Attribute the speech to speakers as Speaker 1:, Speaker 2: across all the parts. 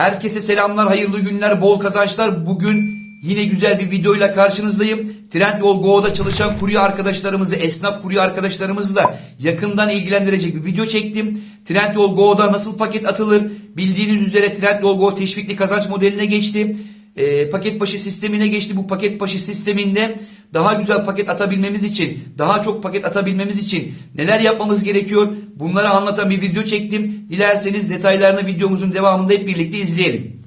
Speaker 1: Herkese selamlar, hayırlı günler, bol kazançlar. Bugün yine güzel bir videoyla karşınızdayım. Trendyol Go'da çalışan kurye arkadaşlarımızı, esnaf kurye arkadaşlarımızla yakından ilgilendirecek bir video çektim. Trendyol Go'da nasıl paket atılır? Bildiğiniz üzere Trendyol Go teşvikli kazanç modeline geçti. Ee, paket başı sistemine geçti. Bu paket başı sisteminde daha güzel paket atabilmemiz için, daha çok paket atabilmemiz için neler yapmamız gerekiyor? Bunları anlatan bir video çektim. Dilerseniz detaylarını videomuzun devamında hep birlikte izleyelim.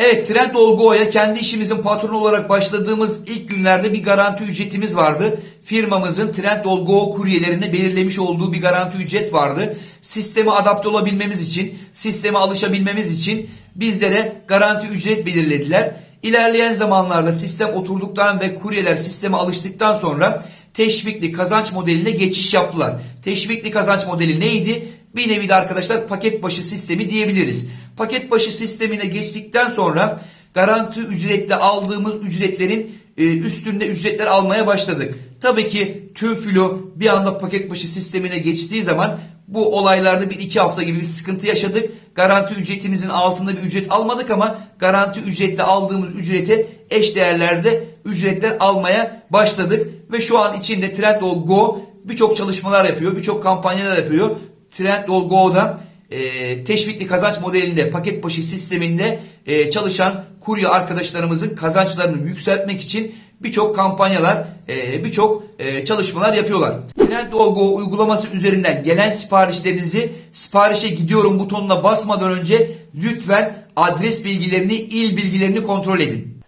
Speaker 1: Evet Trendyol Go'ya kendi işimizin patronu olarak başladığımız ilk günlerde bir garanti ücretimiz vardı. Firmamızın Trendyol Go kuryelerine belirlemiş olduğu bir garanti ücret vardı. Sisteme adapte olabilmemiz için, sisteme alışabilmemiz için bizlere garanti ücret belirlediler. İlerleyen zamanlarda sistem oturduktan ve kuryeler sisteme alıştıktan sonra teşvikli kazanç modeline geçiş yaptılar. Teşvikli kazanç modeli neydi? Bir nevi de arkadaşlar paket başı sistemi diyebiliriz. Paket başı sistemine geçtikten sonra garanti ücretle aldığımız ücretlerin e, üstünde ücretler almaya başladık. Tabii ki tüm filo bir anda paket başı sistemine geçtiği zaman bu olaylarda bir iki hafta gibi bir sıkıntı yaşadık. Garanti ücretimizin altında bir ücret almadık ama garanti ücretle aldığımız ücrete eş değerlerde ücretler almaya başladık. Ve şu an içinde Trendyol Go birçok çalışmalar yapıyor, birçok kampanyalar yapıyor. Trendyol Go'da e, teşvikli kazanç modelinde paket başı sisteminde e, çalışan kurye arkadaşlarımızın kazançlarını yükseltmek için birçok kampanyalar, e, birçok e, çalışmalar yapıyorlar. Trendyol Go uygulaması üzerinden gelen siparişlerinizi siparişe gidiyorum butonuna basmadan önce lütfen adres bilgilerini, il bilgilerini kontrol edin.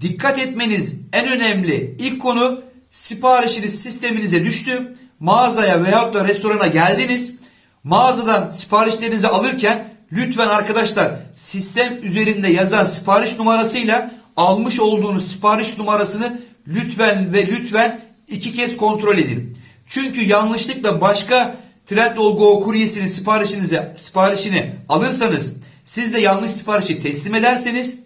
Speaker 1: Dikkat etmeniz en önemli ilk konu siparişiniz sisteminize düştü. Mağazaya veyahut da restorana geldiniz. Mağazadan siparişlerinizi alırken lütfen arkadaşlar sistem üzerinde yazan sipariş numarasıyla almış olduğunuz sipariş numarasını lütfen ve lütfen iki kez kontrol edin. Çünkü yanlışlıkla başka Trendyol kuryesinin siparişinizi siparişini alırsanız siz de yanlış siparişi teslim ederseniz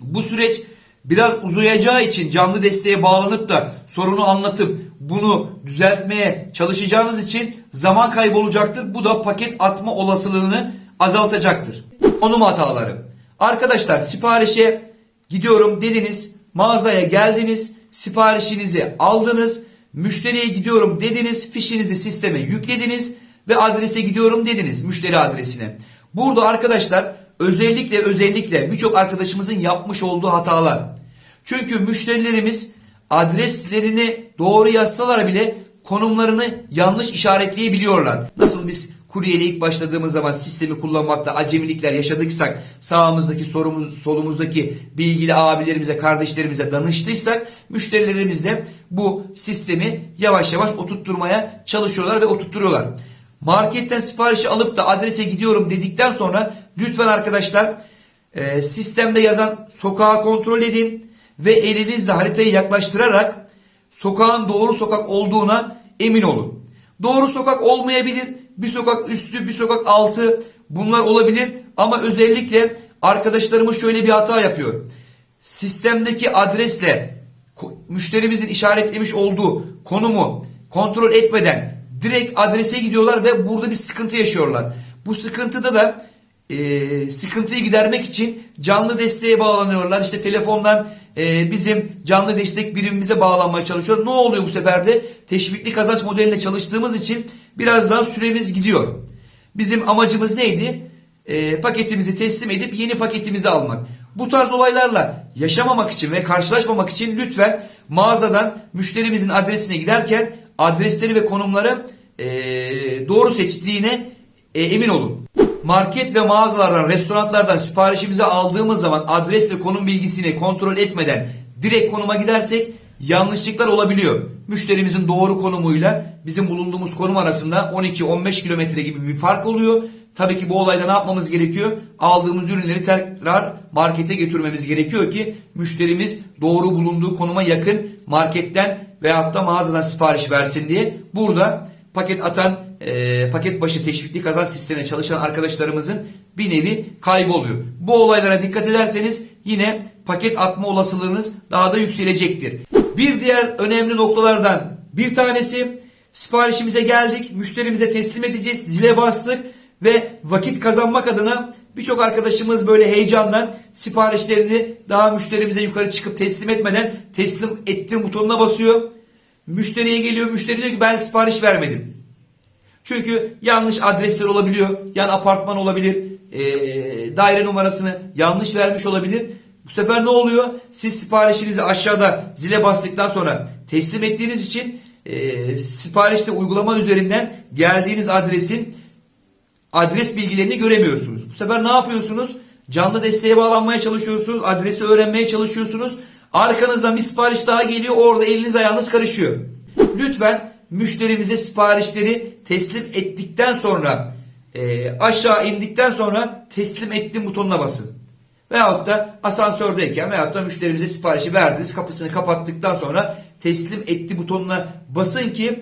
Speaker 1: bu süreç biraz uzayacağı için canlı desteğe bağlanıp da sorunu anlatıp bunu düzeltmeye çalışacağınız için zaman kaybolacaktır. Bu da paket atma olasılığını azaltacaktır. Konum hataları. Arkadaşlar siparişe gidiyorum dediniz, mağazaya geldiniz, siparişinizi aldınız, müşteriye gidiyorum dediniz, fişinizi sisteme yüklediniz ve adrese gidiyorum dediniz, müşteri adresine. Burada arkadaşlar özellikle özellikle birçok arkadaşımızın yapmış olduğu hatalar. Çünkü müşterilerimiz adreslerini doğru yazsalar bile konumlarını yanlış işaretleyebiliyorlar. Nasıl biz kuryeyle ilk başladığımız zaman sistemi kullanmakta acemilikler yaşadıksak, sağımızdaki sorumuz, solumuzdaki bilgili abilerimize, kardeşlerimize danıştıysak, müşterilerimiz de bu sistemi yavaş yavaş oturtturmaya çalışıyorlar ve oturtturuyorlar. Marketten siparişi alıp da adrese gidiyorum dedikten sonra lütfen arkadaşlar e, sistemde yazan sokağı kontrol edin ve elinizle haritayı yaklaştırarak sokağın doğru sokak olduğuna emin olun. Doğru sokak olmayabilir. Bir sokak üstü, bir sokak altı bunlar olabilir ama özellikle arkadaşlarımız şöyle bir hata yapıyor. Sistemdeki adresle müşterimizin işaretlemiş olduğu konumu kontrol etmeden direkt adrese gidiyorlar ve burada bir sıkıntı yaşıyorlar. Bu sıkıntıda da e, sıkıntıyı gidermek için canlı desteğe bağlanıyorlar. İşte telefondan e, bizim canlı destek birimimize bağlanmaya çalışıyor. Ne oluyor bu sefer de? Teşvikli kazanç modeline çalıştığımız için biraz daha süremiz gidiyor. Bizim amacımız neydi? E, paketimizi teslim edip yeni paketimizi almak. Bu tarz olaylarla yaşamamak için ve karşılaşmamak için lütfen mağazadan müşterimizin adresine giderken adresleri ve konumları e, doğru seçtiğine e, emin olun. Market ve mağazalardan, restoranlardan siparişimizi aldığımız zaman adres ve konum bilgisini kontrol etmeden direkt konuma gidersek yanlışlıklar olabiliyor. Müşterimizin doğru konumuyla bizim bulunduğumuz konum arasında 12-15 kilometre gibi bir fark oluyor. Tabii ki bu olayda ne yapmamız gerekiyor? Aldığımız ürünleri tekrar markete götürmemiz gerekiyor ki müşterimiz doğru bulunduğu konuma yakın marketten veyahut da mağazadan sipariş versin diye. Burada paket atan e, paket başı teşvikli kazanç sistemine çalışan arkadaşlarımızın bir nevi kaybı oluyor. Bu olaylara dikkat ederseniz yine paket atma olasılığınız daha da yükselecektir. Bir diğer önemli noktalardan bir tanesi siparişimize geldik, müşterimize teslim edeceğiz, zile bastık ve vakit kazanmak adına birçok arkadaşımız böyle heyecandan siparişlerini daha müşterimize yukarı çıkıp teslim etmeden teslim ettim butonuna basıyor. Müşteriye geliyor, müşteri diyor ki ben sipariş vermedim. Çünkü yanlış adresler olabiliyor, yan apartman olabilir, eee, daire numarasını yanlış vermiş olabilir. Bu sefer ne oluyor? Siz siparişinizi aşağıda zile bastıktan sonra teslim ettiğiniz için eee siparişte uygulama üzerinden geldiğiniz adresin adres bilgilerini göremiyorsunuz. Bu sefer ne yapıyorsunuz? Canlı desteğe bağlanmaya çalışıyorsunuz. Adresi öğrenmeye çalışıyorsunuz. Arkanızdan bir sipariş daha geliyor. Orada eliniz ayağınız karışıyor. Lütfen müşterimize siparişleri teslim ettikten sonra e, aşağı indikten sonra teslim ettim butonuna basın. Veyahut da asansördeyken veyahut da müşterimize siparişi verdiniz. Kapısını kapattıktan sonra teslim etti butonuna basın ki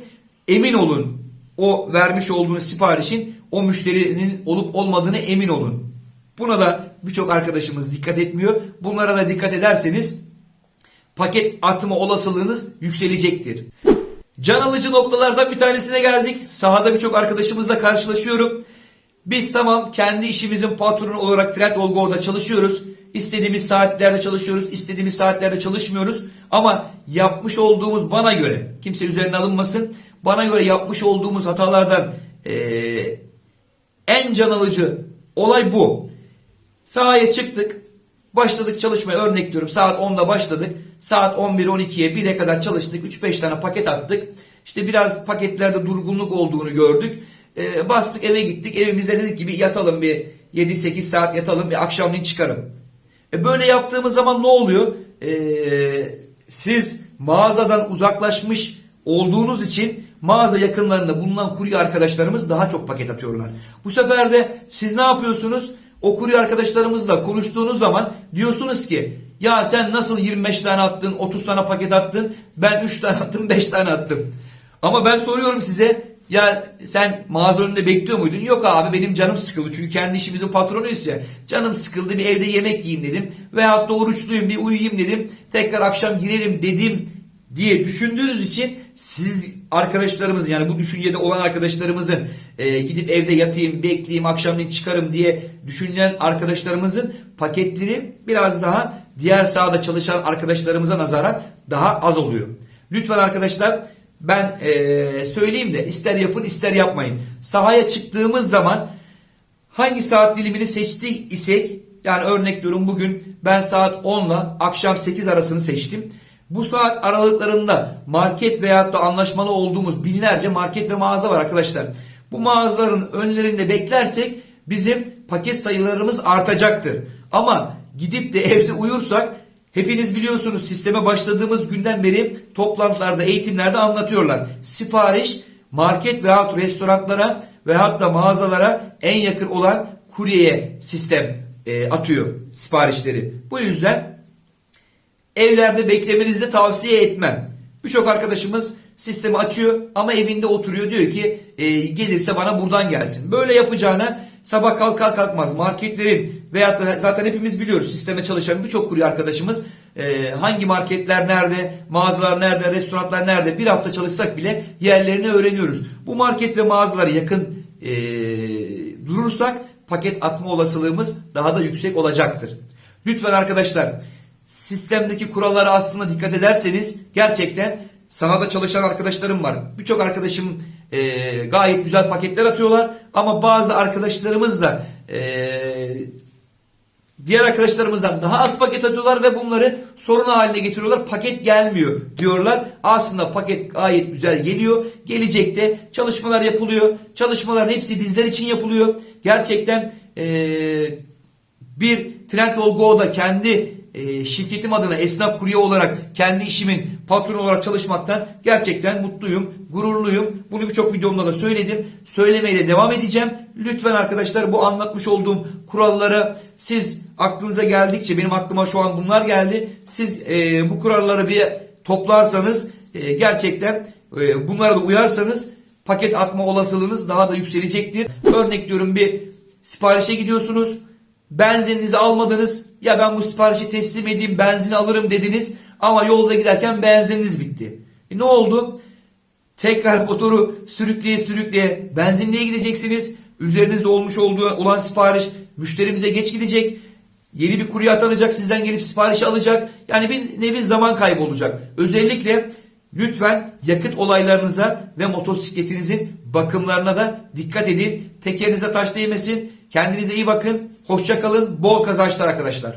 Speaker 1: emin olun o vermiş olduğunuz siparişin o müşterinin olup olmadığını emin olun. Buna da birçok arkadaşımız dikkat etmiyor. Bunlara da dikkat ederseniz paket atma olasılığınız yükselecektir. Can alıcı noktalardan bir tanesine geldik. Sahada birçok arkadaşımızla karşılaşıyorum. Biz tamam kendi işimizin patronu olarak Trend Go'da çalışıyoruz. İstediğimiz saatlerde çalışıyoruz, istediğimiz saatlerde çalışmıyoruz. Ama yapmış olduğumuz bana göre, kimse üzerine alınmasın, bana göre yapmış olduğumuz hatalardan eee, en can alıcı olay bu. Sahaya çıktık. Başladık çalışmaya örnek diyorum. Saat 10'da başladık. Saat 11-12'ye 1'e kadar çalıştık. 3-5 tane paket attık. İşte biraz paketlerde durgunluk olduğunu gördük. Ee, bastık eve gittik. Evimizde dedik ki bir yatalım bir 7-8 saat yatalım bir akşamleyin çıkarım. E böyle yaptığımız zaman ne oluyor? Ee, siz mağazadan uzaklaşmış olduğunuz için mağaza yakınlarında bulunan kurye arkadaşlarımız daha çok paket atıyorlar. Bu sefer de siz ne yapıyorsunuz? O kurye arkadaşlarımızla konuştuğunuz zaman diyorsunuz ki ya sen nasıl 25 tane attın, 30 tane paket attın, ben 3 tane attım, 5 tane attım. Ama ben soruyorum size ya sen mağaza önünde bekliyor muydun? Yok abi benim canım sıkıldı çünkü kendi işimizin patronuyuz ya. Canım sıkıldı bir evde yemek yiyeyim dedim. Veyahut da oruçluyum bir uyuyayım dedim. Tekrar akşam girelim dedim diye düşündüğünüz için siz arkadaşlarımız yani bu düşüncede olan arkadaşlarımızın e, gidip evde yatayım, bekleyeyim, akşamleyin çıkarım diye düşünen arkadaşlarımızın paketleri biraz daha diğer sahada çalışan arkadaşlarımıza nazaran daha az oluyor. Lütfen arkadaşlar ben e, söyleyeyim de ister yapın ister yapmayın. Sahaya çıktığımız zaman hangi saat dilimini seçtik isek yani örnek diyorum bugün ben saat 10 ile akşam 8 arasını seçtim. Bu saat aralıklarında market veyahut da anlaşmalı olduğumuz binlerce market ve mağaza var arkadaşlar. Bu mağazaların önlerinde beklersek bizim paket sayılarımız artacaktır. Ama gidip de evde uyursak hepiniz biliyorsunuz sisteme başladığımız günden beri toplantılarda, eğitimlerde anlatıyorlar. Sipariş market veyahut restoranlara veyahut da mağazalara en yakın olan kuryeye sistem e, atıyor siparişleri. Bu yüzden evlerde beklemenizi tavsiye etmem. Birçok arkadaşımız sistemi açıyor ama evinde oturuyor diyor ki e, gelirse bana buradan gelsin. Böyle yapacağına sabah kalkar kalkmaz marketlerin veyahut da zaten hepimiz biliyoruz sisteme çalışan birçok kurye arkadaşımız e, hangi marketler nerede, mağazalar nerede, restoranlar nerede bir hafta çalışsak bile yerlerini öğreniyoruz. Bu market ve mağazalara yakın e, durursak paket atma olasılığımız daha da yüksek olacaktır. Lütfen arkadaşlar sistemdeki kurallara aslında dikkat ederseniz gerçekten sahada çalışan arkadaşlarım var. Birçok arkadaşım e, gayet güzel paketler atıyorlar ama bazı arkadaşlarımız da e, diğer arkadaşlarımızdan daha az paket atıyorlar ve bunları sorun haline getiriyorlar. Paket gelmiyor diyorlar. Aslında paket gayet güzel geliyor. Gelecekte çalışmalar yapılıyor. Çalışmaların hepsi bizler için yapılıyor. Gerçekten eee bir Trendyol Go'da kendi e, şirketim adına esnaf kurye olarak kendi işimin patronu olarak çalışmaktan gerçekten mutluyum, gururluyum. Bunu birçok videomda da söyledim. Söylemeye de devam edeceğim. Lütfen arkadaşlar bu anlatmış olduğum kuralları siz aklınıza geldikçe benim aklıma şu an bunlar geldi. Siz e, bu kuralları bir toplarsanız e, gerçekten e, bunlara da uyarsanız paket atma olasılığınız daha da yükselecektir. Örnek diyorum bir siparişe gidiyorsunuz. Benzininizi almadınız. Ya ben bu siparişi teslim edeyim benzin alırım dediniz. Ama yolda giderken benzininiz bitti. E ne oldu? Tekrar motoru sürükleye sürükleye benzinliğe gideceksiniz. Üzerinizde olmuş olduğu olan sipariş müşterimize geç gidecek. Yeni bir kurye atanacak sizden gelip sipariş alacak. Yani bir nevi zaman kaybı olacak. Özellikle lütfen yakıt olaylarınıza ve motosikletinizin bakımlarına da dikkat edin. Tekerinize taş değmesin. Kendinize iyi bakın. Hoşça kalın. Bol kazançlar arkadaşlar.